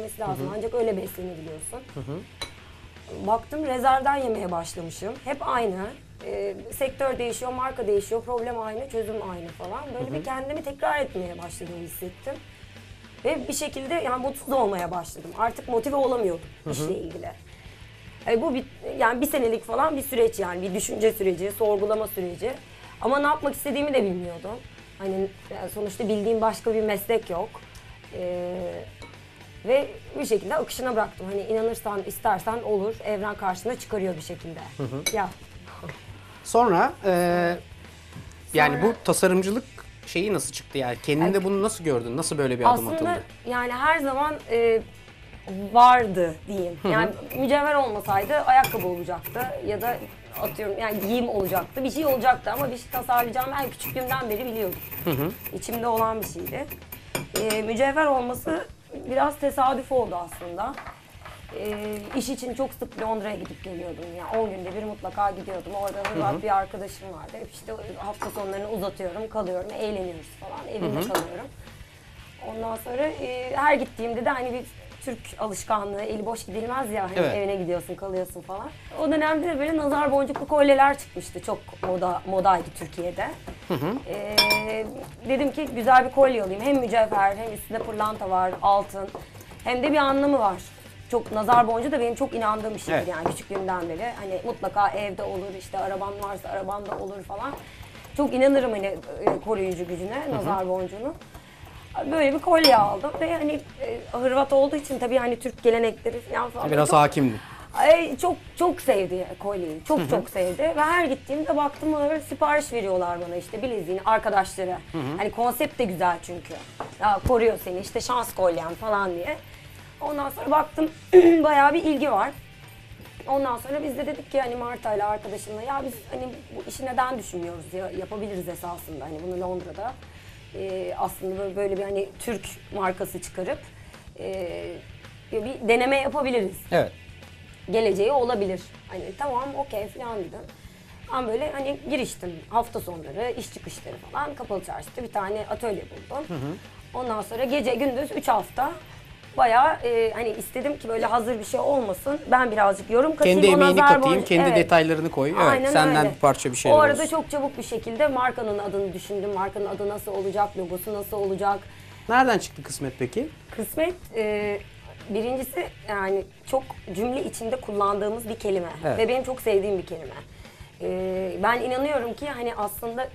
üretilmesi lazım. Ancak öyle beslenebiliyorsun. Baktım rezervden yemeye başlamışım. Hep aynı. Ee, sektör değişiyor, marka değişiyor, problem aynı, çözüm aynı falan. Böyle bir kendimi tekrar etmeye başladığımı hissettim. Ve bir şekilde yani mutsuz olmaya başladım. Artık motive olamıyordum işle ilgili. E, bu bir, yani bir senelik falan bir süreç yani bir düşünce süreci, sorgulama süreci. Ama ne yapmak istediğimi de bilmiyordum. Hani yani sonuçta bildiğim başka bir meslek yok. E, ve bir şekilde akışına bıraktım. Hani inanırsan, istersen olur. Evren karşına çıkarıyor bir şekilde. Ya Sonra e, yani bu tasarımcılık şeyi nasıl çıktı yani? Kendinde bunu nasıl gördün? Nasıl böyle bir adım aslında atıldı? yani her zaman e, vardı diyeyim. Yani mücevher olmasaydı ayakkabı olacaktı ya da atıyorum yani giyim olacaktı. Bir şey olacaktı ama bir şey tasarlayacağımı ben küçüklüğümden beri biliyordum. İçimde olan bir şeydi. E, mücevher olması biraz tesadüf oldu aslında. E, iş için çok sık Londra'ya gidip geliyordum. Yani 10 günde bir mutlaka gidiyordum. Orada Hırvat bir arkadaşım vardı. Hep işte hafta sonlarını uzatıyorum, kalıyorum, eğleniyoruz falan. Evinde kalıyorum. Ondan sonra e, her gittiğimde de hani bir Türk alışkanlığı, eli boş gidilmez ya hani Evet. evine gidiyorsun, kalıyorsun falan. O dönemde de böyle nazar boncuklu kolyeler çıkmıştı. Çok moda modaydı Türkiye'de. E, dedim ki güzel bir kolye alayım. Hem mücevher hem üstünde pırlanta var, altın. Hem de bir anlamı var. Çok nazar boncuğu da benim çok inandığım bir şeydir Evet. yani küçüklüğümden beri. Hani mutlaka evde olur, işte araban varsa arabanda olur falan. Çok inanırım hani e, koruyucu gücüne, nazar boncuğunu. Böyle bir kolye aldım ve hani e, Hırvat olduğu için tabii hani Türk gelenekleri falan falan. Biraz çok, hakimdi. Ay, çok çok sevdi kolyeyi. Çok çok sevdi ve her gittiğimde baktım böyle sipariş veriyorlar bana işte bileziğini arkadaşları. Hani konsept de güzel çünkü. Ya koruyor seni işte şans kolyen falan diye. Ondan sonra baktım bayağı bir ilgi var. Ondan sonra biz de dedik ki hani Marta ile arkadaşımla ya biz hani bu işi neden düşünmüyoruz ya yapabiliriz esasında hani bunu Londra'da e, aslında böyle, böyle bir hani Türk markası çıkarıp e, bir deneme yapabiliriz Evet. Geleceği olabilir. Hani tamam okey falan dedim. Ben böyle hani giriştim hafta sonları, iş çıkışları falan kapalı çarşıda bir tane atölye buldum. Ondan sonra gece gündüz 3 hafta bayağı e, hani istedim ki böyle hazır bir şey olmasın. Ben birazcık yorum katayım. Kendi emeğini katayım, kendi Evet. detaylarını koy. Evet, Aynen senden öyle. bir parça bir şeyler O arada olsun. çok çabuk bir şekilde markanın adını düşündüm. Markanın adı nasıl olacak, logosu nasıl olacak. Nereden çıktı kısmet peki? Kısmet e, birincisi yani çok cümle içinde kullandığımız bir kelime Evet. ve benim çok sevdiğim bir kelime. E, ben inanıyorum ki hani aslında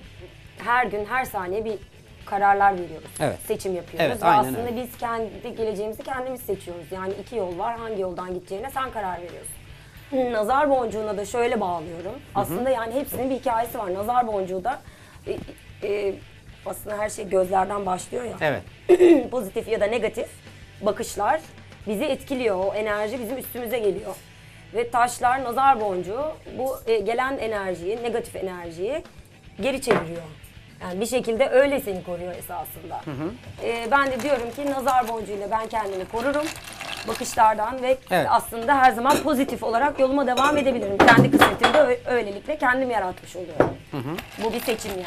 her gün her saniye bir kararlar veriyoruz. Evet. Seçim yapıyoruz Evet, ve aynen aslında öyle. biz kendi geleceğimizi kendimiz seçiyoruz. Yani iki yol var hangi yoldan gideceğine sen karar veriyorsun. Nazar boncuğuna da şöyle bağlıyorum. Aslında yani hepsinin bir hikayesi var. Nazar boncuğu da e, e, aslında her şey gözlerden başlıyor ya Evet. pozitif ya da negatif bakışlar bizi etkiliyor. O enerji bizim üstümüze geliyor. Ve taşlar, nazar boncuğu bu e, gelen enerjiyi, negatif enerjiyi geri çeviriyor. Yani bir şekilde öyle seni koruyor esasında. E, ben de diyorum ki nazar boncuğuyla ben kendimi korurum bakışlardan ve Evet. aslında her zaman pozitif olarak yoluma devam edebilirim. Kendi kısmetimi de ö- öylelikle kendim yaratmış oluyorum. Bu bir seçim yani.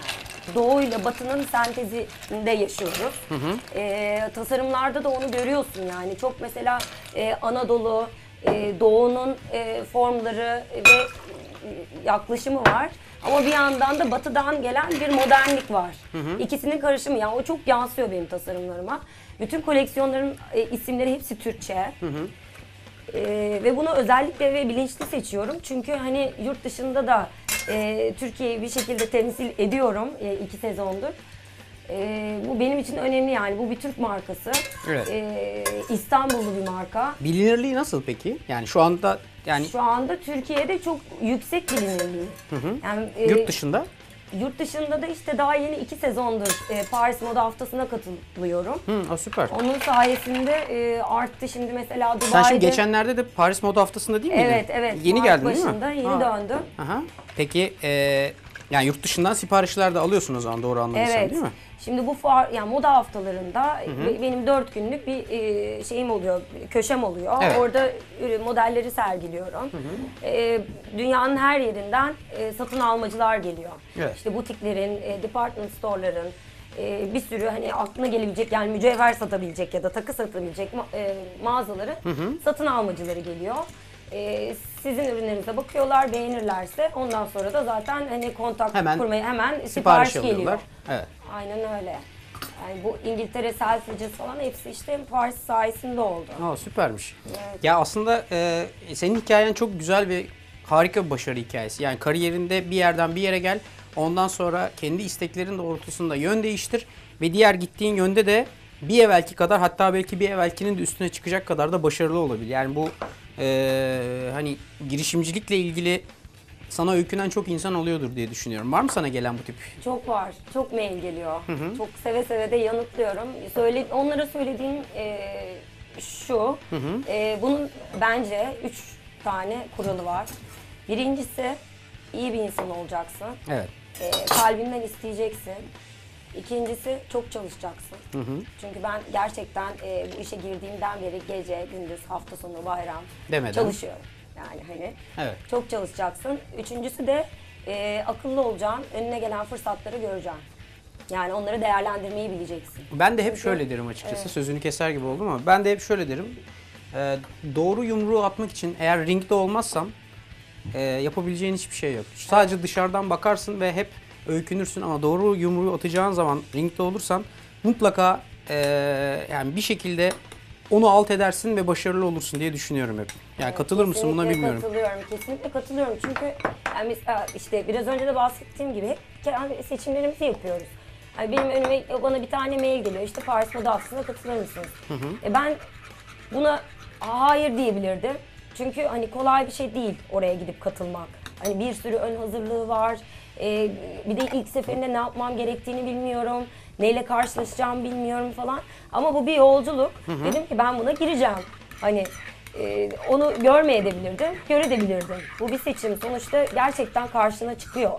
Doğu ile batının sentezinde yaşıyoruz. Ee, tasarımlarda da onu görüyorsun yani. Çok mesela e, Anadolu, e, Doğu'nun e, formları ve e, yaklaşımı var. Ama bir yandan da batıdan gelen bir modernlik var. İkisinin karışımı yani o çok yansıyor benim tasarımlarıma. Bütün koleksiyonların e, isimleri hepsi Türkçe. Ee, ve bunu özellikle ve bilinçli seçiyorum. Çünkü hani yurt dışında da e, Türkiye'yi bir şekilde temsil ediyorum e, iki sezondur. E, bu benim için önemli yani. Bu bir Türk markası. Evet. E, İstanbullu bir marka. Bilinirliği nasıl peki? Yani şu anda yani Şu anda Türkiye'de çok yüksek bilinirliği. Yani, e, yurt dışında Yurt dışında da işte daha yeni iki sezondur e, Paris Moda Haftası'na katılıyorum. Hı, o süper. Onun sayesinde e, arttı şimdi mesela Dubai'de. Sen şimdi geçenlerde de Paris Moda Haftası'nda değil miydin? Evet evet. Yeni Mart geldin değil mi? başında yeni Ha. döndüm. Aha. Peki e, yani yurt dışından siparişler de alıyorsun o zaman doğru anladıysam Evet. değil mi? Şimdi bu fuar, yani moda haftalarında be- benim dört günlük bir e, şeyim oluyor, köşem oluyor. Evet. Orada modelleri sergiliyorum. E, dünyanın her yerinden e, satın almacılar geliyor. Evet. İşte butiklerin, e, department store'ların, e, bir sürü hani aklına gelebilecek yani mücevher satabilecek ya da takı satabilecek ma- e, mağazaları satın almacıları geliyor. E, sizin ürünlerinize bakıyorlar, beğenirlerse ondan sonra da zaten hani kontak Hemen kurmaya hemen sipariş, Sipariş geliyor. alıyorlar. Evet. Aynen öyle. Yani bu İngiltere selfieci'si falan hepsi işte Paris sayesinde oldu. Aa, süpermiş. Ya aslında e, senin hikayen çok güzel ve harika bir başarı hikayesi. Yani kariyerinde bir yerden bir yere gel. Ondan sonra kendi isteklerin doğrultusunda yön değiştir. Ve diğer gittiğin yönde de bir evvelki kadar hatta belki bir evvelkinin de üstüne çıkacak kadar da başarılı olabilir. Yani bu e, hani girişimcilikle ilgili sana öykünen çok insan oluyordur diye düşünüyorum. Var mı sana gelen bu tip? Çok var. Çok mail geliyor. Çok seve seve de yanıtlıyorum. Söyle, onlara söylediğim e, şu. e, bunun bence üç tane kuralı var. Birincisi iyi bir insan olacaksın. Evet. E, kalbinden isteyeceksin. İkincisi çok çalışacaksın. Çünkü ben gerçekten e, bu işe girdiğimden beri gece, gündüz, hafta sonu, bayram Demeden. çalışıyorum. Yani hani Evet. çok çalışacaksın. Üçüncüsü de e, akıllı olacaksın. Önüne gelen fırsatları göreceksin. Yani onları değerlendirmeyi bileceksin. Ben de hep şöyle derim açıkçası. Sözünü keser gibi oldum ama ben de hep şöyle derim. Ee, doğru yumruğu atmak için eğer ringde olmazsam e, yapabileceğin hiçbir şey yok. Sadece dışarıdan bakarsın ve hep öykünürsün ama doğru yumruğu atacağın zaman ringde olursan mutlaka e, yani bir şekilde onu alt edersin ve başarılı olursun diye düşünüyorum hep. Yani katılır mısın buna bilmiyorum. Katılıyorum, kesinlikle katılıyorum. Çünkü yani mesela işte biraz önce de bahsettiğim gibi hep kendi seçimlerimizi yapıyoruz. Yani benim önüme bana bir tane mail geliyor. İşte Paris Moda Haftası'na katılır mısınız? E ben buna hayır diyebilirdim. Çünkü hani kolay bir şey değil oraya gidip katılmak. Hani bir sürü ön hazırlığı var. E, bir de ilk seferinde ne yapmam gerektiğini bilmiyorum. Neyle karşılaşacağımı bilmiyorum falan. Ama bu bir yolculuk. Dedim ki ben buna gireceğim. Hani ee, onu görmeyebilirdim, görebilirdim. Bu bir seçim. Sonuçta gerçekten karşına çıkıyor.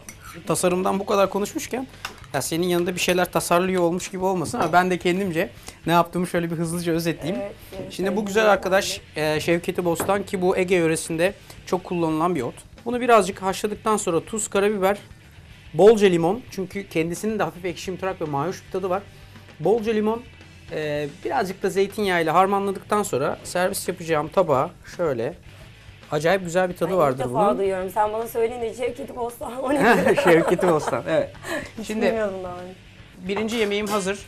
tasarımdan bu kadar konuşmuşken ya senin yanında bir şeyler tasarlıyor olmuş gibi olmasın ama ben de kendimce ne yaptığımı şöyle bir hızlıca özetleyeyim. Evet, evet, Şimdi bu güzel arkadaş e, Şevketi Bostan ki bu Ege yöresinde çok kullanılan bir ot. Bunu birazcık haşladıktan sonra tuz, karabiber, bolca limon çünkü kendisinin de hafif ekşimtırak ve mayoş bir tadı var. Bolca limon, e, birazcık da zeytinyağıyla harmanladıktan sonra servis yapacağım tabağa şöyle acayip güzel bir tadı Ay, vardır İlk defa bunun. duyuyorum. Sen bana söyleyince Şevketi Bostan. O ne? Şevketi Bostan. Evet. Şimdi Bilmiyordum daha önce. Birinci yemeğim hazır.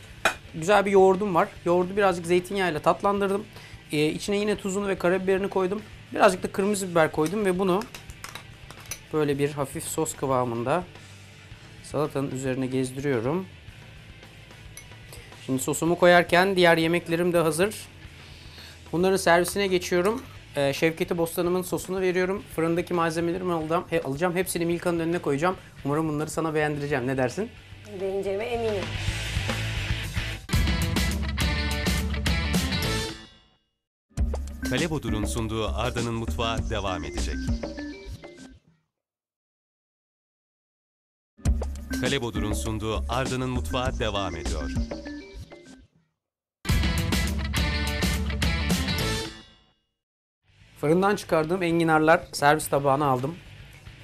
Güzel bir yoğurdum var. Yoğurdu birazcık zeytinyağıyla tatlandırdım. Ee, içine yine tuzunu ve karabiberini koydum. Birazcık da kırmızı biber koydum ve bunu böyle bir hafif sos kıvamında salatanın üzerine gezdiriyorum. Şimdi sosumu koyarken diğer yemeklerim de hazır. Bunların servisine geçiyorum. Ee, Şevketi Bostanım'ın sosunu veriyorum. Fırındaki malzemelerimi alacağım. He, alacağım. Hepsini Milka'nın önüne koyacağım. Umarım bunları sana beğendireceğim. Ne dersin? Beğeneceğime eminim. Kale Bodur'un sunduğu Arda'nın Mutfağı devam edecek. Kale Bodur'un sunduğu Arda'nın Mutfağı devam ediyor. Fırından çıkardığım enginarlar servis tabağına aldım.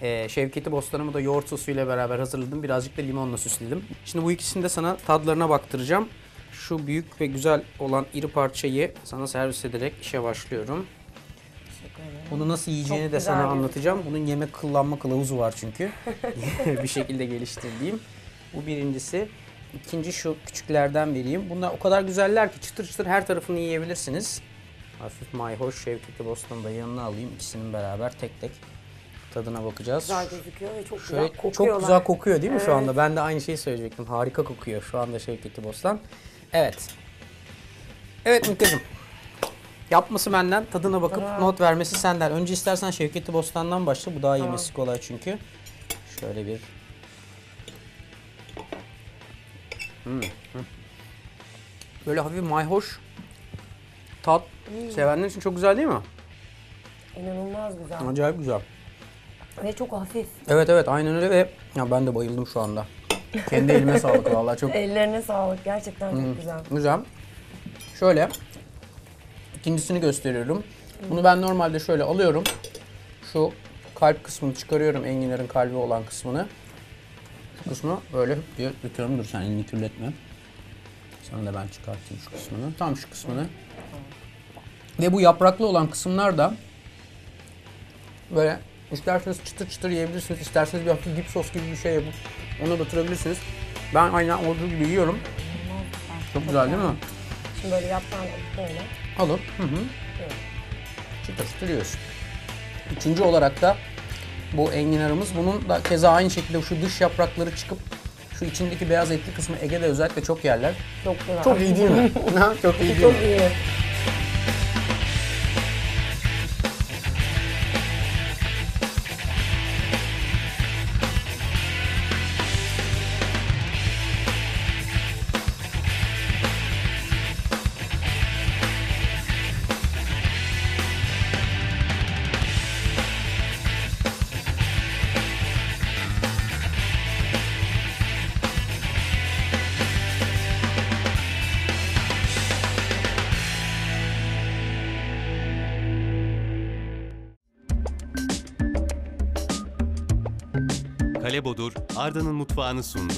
Ee, Şevketi bostanımı da yoğurt sosuyla beraber hazırladım. Birazcık da limonla süsledim. Şimdi bu ikisini de sana tadlarına baktıracağım. Şu büyük ve güzel olan iri parçayı sana servis ederek işe başlıyorum. Bunu nasıl yiyeceğini Çok de sana gözüküyor. anlatacağım. Bunun yemek kullanma kılavuzu var çünkü. bir şekilde geliştirdiğim. Bu birincisi. İkinci şu küçüklerden vereyim. Bunlar o kadar güzeller ki çıtır çıtır her tarafını yiyebilirsiniz. Hafif mayhoş Şevketi Bostan'ı da yanına alayım. İkisinin beraber tek tek tadına bakacağız. Güzel gözüküyor ve çok Şöyle güzel kokuyorlar. çok güzel kokuyor değil mi şu Evet. anda? Ben de aynı şeyi söyleyecektim. Harika kokuyor şu anda Şevketi Bostan. Evet. Evet Mülkeciğim. Yapması benden, tadına bakıp Tamam. not vermesi senden. Önce istersen Şevketi Bostan'dan başla. Bu daha yemesi kolay çünkü. Şöyle bir... Hmm, hı. Böyle hafif mayhoş tat. Hmm. Sevenler için çok güzel değil mi? İnanılmaz güzel. Acayip güzel. Ve çok hafif. Evet evet aynen öyle ve ya ben de bayıldım şu anda. Kendi elime sağlık vallahi çok Ellerine sağlık. Gerçekten Hmm. çok güzel. güzel. Şöyle ikincisini gösteriyorum. Bunu ben normalde şöyle alıyorum. Şu kalp kısmını çıkarıyorum enginlerin kalbi olan kısmını. Şu kısmı böyle diye döküyorum. Dur sen elini kirletme. Sana da ben çıkartayım şu kısmını. Tam şu kısmını. Ve bu yapraklı olan kısımlar da böyle isterseniz çıtır çıtır yiyebilirsiniz. isterseniz bir hafif dip sos gibi bir şey yapıp ona batırabilirsiniz. Ben aynen olduğu gibi yiyorum. Çok güzel değil mi? Şimdi böyle yaprağını böyle. Alıp hı hı. çıtır çıtır yiyorsun. Üçüncü olarak da bu enginarımız. Bunun da keza aynı şekilde şu dış yaprakları çıkıp şu içindeki beyaz etli kısmı Ege'de özellikle çok yerler. Çok. Çok iyi değil mi? Çok iyi değil Çok mi? iyi. Kale Bodur, Arda'nın mutfağını sundu.